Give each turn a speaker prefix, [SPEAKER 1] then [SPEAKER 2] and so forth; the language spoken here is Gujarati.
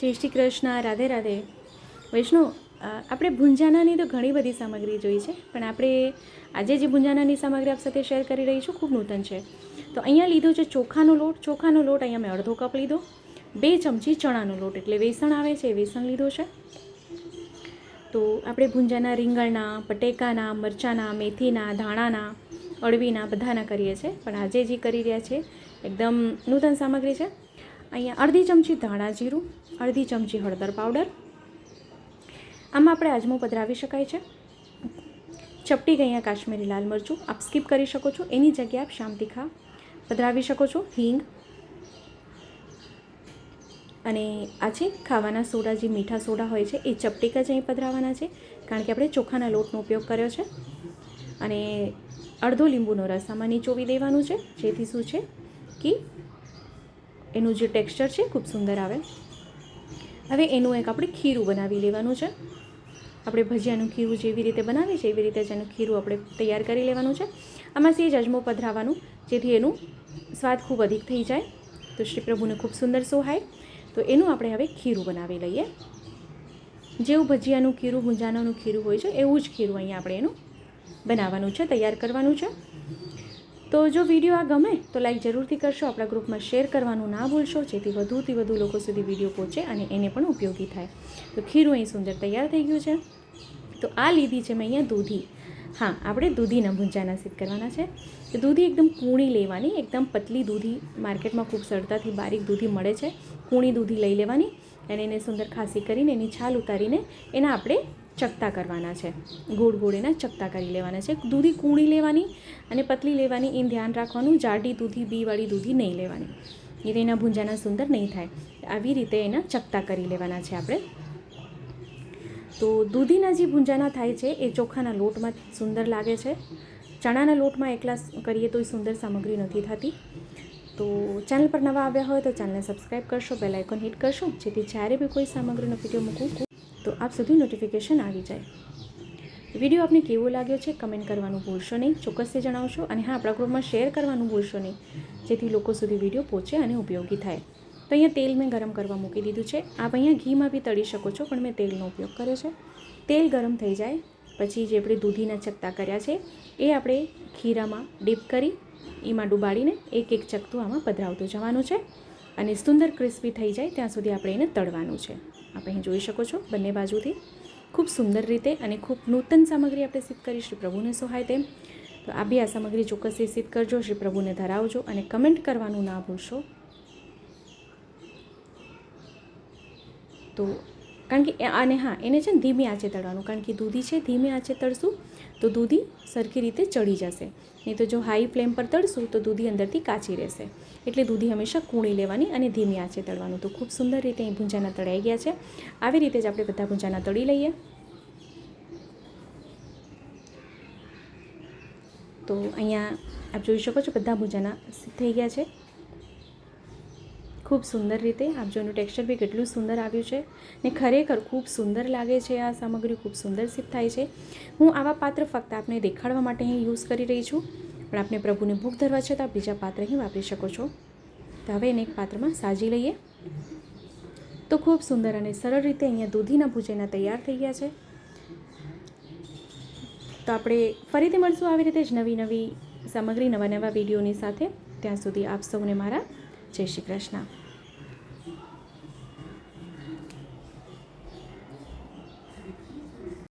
[SPEAKER 1] જય શ્રી કૃષ્ણ, રાધે રાધે. વૈષ્ણવ આપણે ભુંજાનાની તો ઘણી બધી સામગ્રી જોઈ છે, પણ આપણે આજે જે ભુંજાનાની સામગ્રી આપ સાથે શેર કરી રહી છું, ખૂબ નૂતન છે. તો અહીંયા લીધો છે ચોખાનો લોટ. ચોખાનો લોટ અહીંયા મેં અડધો કપ લીધો. બે ચમચી ચણાનો લોટ, એટલે વેસણ આવે છે વેસણ લીધો છે. તો આપણે ભુંજાના રીંગણના બટેકાના મરચાંના, મેથીના, ધાણાના, અળવીના બધાના કરીએ છીએ, પણ આજે જે કરી રહ્યા છે એકદમ નૂતન સામગ્રી છે. અહીંયા અડધી ચમચી ધાણા જીરું, અડધી ચમચી હળદર પાવડર. આમાં આપણે આજમો પધરાવી શકાય છે. ચપટી ગયા કાશ્મીરી લાલ મરચું આપ સ્કીપ કરી શકો છો. એની જગ્યાએ આપ શામ તીખા પધરાવી શકો છો. હિંગ અને આ છે ખાવાના સોડા, જે મીઠા સોડા હોય છે, એ ચપટીકા જ અહીં પધરાવાના છે, કારણ કે આપણે ચોખાના લોટનો ઉપયોગ કર્યો છે. અને અડધો લીંબુનો રસ આમાં નીચોવી દેવાનું છે, જેથી શું છે કે એનું જે ટેક્સચર છે ખૂબ સુંદર આવે. હવે એનું એક આપણે ખીરું બનાવી લેવાનું છે. આપણે ભજીયાનું ખીરું જેવી રીતે બનાવીએ છીએ એવી રીતે જ એનું ખીરું આપણે તૈયાર કરી લેવાનું છે. આમાં સેજ અજમો પધરાવાનું જેથી એનું સ્વાદ ખૂબ અધિક થઈ જાય. તો શ્રી પ્રભુને ખૂબ સુંદર સોહાય. તો એનું આપણે હવે ખીરું બનાવી લઈએ. જેવું ભજીયાનું ખીરું, ગુંજાનાનું ખીરું હોય છે, એવું જ ખીરું અહીંયા આપણે એનું બનાવવાનું છે, તૈયાર કરવાનું છે. તો જો વીડિયો આ ગમે, તો લાઈક જરૂરથી કરશો, આપણા ગ્રુપમાં શેર કરવાનું ના ભૂલશો, જેથી વધુથી વધુ લોકો સુધી વીડિયો પહોંચે અને એને પણ ઉપયોગી થાય. તો ખીરું અહીં સુંદર તૈયાર થઈ ગયું છે. તો આ લીધી છે મેં અહીંયા દૂધી. હા, આપણે દૂધીના ભૂંજાના સિદ્ધ કરવાના છે. તો દૂધી એકદમ કૂણી લેવાની, એકદમ પતલી દૂધી માર્કેટમાં ખૂબ સરળતાથી બારીક દૂધી મળે છે. કૂણી દૂધી લઈ લેવાની. અને એને સુંદર ખાસી કરીને, એની છાલ ઉતારીને એના આપણે ચકતા કરવાના છે. ગોળ ગોળ એના ચકતા કરી લેવાના છે. દૂધી કૂણી લેવાની અને પતલી લેવાની એ ધ્યાન રાખવાનું. જાડી દૂધી, બીવાળી દૂધી નહીં લેવાની. એટલે એના ભૂંજાના સુંદર નહીં થાય. આવી રીતે એના ચકતા કરી લેવાના છે આપણે. તો દૂધીના જે ભૂંજાના થાય છે, એ ચોખાના લોટમાં સુંદર લાગે છે. ચણાના લોટમાં એકલા કરીએ તો એ સુંદર સામગ્રી નથી થતી. તો ચેનલ પર નવા આવ્યા હોય તો ચેનલને સબસ્ક્રાઈબ કરશો બેલ આઇકોન હિટ કરશો, જેથી જ્યારે બી કોઈ સામગ્રીનો વીડિયો મૂકું તો આપ સુધી નોટિફિકેશન આવી જાય. વીડિયો આપને કેવો લાગ્યો છે કમેન્ટ કરવાનું ભૂલશો નહીં, ચોક્કસથી જણાવશો અને હા, આપણા ગ્રુપમાં શેર કરવાનું ભૂલશો નહીં, જેથી લોકો સુધી વીડિયો પહોંચે અને ઉપયોગી થાય. તો અહીંયા તેલ મેં ગરમ કરવા મૂકી દીધું છે. આપ અહીંયા ઘીમાં બી તળી શકો છો, પણ મેં તેલનો ઉપયોગ કર્યો છે. તેલ ગરમ થઈ જાય, પછી જે આપણે દૂધીના ચકતા કર્યા છે, એ આપણે ખીરામાં ડીપ કરી એમાં ડુબાડીને એક એક ચકતું આમાં પધરાવતું જવાનું છે અને સુંદર ક્રિસ્પી થઈ જાય ત્યાં સુધી આપણે એને તળવાનું છે. આપણે અહીં જોઈ શકો છો બંને બાજુથી. ખૂબ સુંદર રીતે અને ખૂબ નૂતન સામગ્રી આપણે સિદ્ધ કરી શ્રી પ્રભુને સહાય તેમ. તો આ બી આ સામગ્રી ચોક્કસથી સિદ્ધ કરજો, શ્રી પ્રભુને ધરાવજો અને કમેન્ટ કરવાનું ના ભૂલશો. તો કારણ કે અને હા, એને છે ને ધીમી આંચે તળવાનું. કારણ કે દૂધી છે, ધીમી આંચે તળશું, તો દૂધી સરખી રીતે ચડી જશે. નહીં તો જો હાઈ ફ્લેમ પર તળશું, તો દૂધી અંદરથી કાચી રહેશે. એટલે દૂધી હંમેશા કૂણી લેવાની અને ધીમી આંચે તળવાનું. તો ખૂબ સુંદર રીતે અહીં ભૂંજાના તળાઈ ગયા છે. આવી રીતે જ આપણે બધા ભૂંજાના તળી લઈએ. તો અહીંયા આપ જોઈ શકો છો, બધા ભૂંજાના થઈ ગયા છે. ખૂબ સુંદર રીતે આપ એનું ટેક્સચર બી કેટલું સુંદર આવ્યું છે ને ખરેખર ખૂબ સુંદર લાગે છે આ સામગ્રી, ખૂબ સુંદર સિદ્ધ થાય છે. હું આવા પાત્ર ફક્ત આપને દેખાડવા માટે અહીં યુઝ કરી રહી છું, પણ આપને પ્રભુને ભૂખ ધરવા છે તો આપ બીજા પાત્ર અહીં વાપરી શકો છો. તો હવે એને એક પાત્રમાં સાજી લઈએ. તો ખૂબ સુંદર અને સરળ રીતે અહીંયા દૂધીના ભૂજેના તૈયાર થઈ ગયા છે. તો આપણે ફરીથી મળશું આવી રીતે જ નવી નવી સામગ્રી નવા નવા વિડીયોની સાથે. ત્યાં સુધી આપ સૌને મારા જય શ્રી કૃષ્ણ.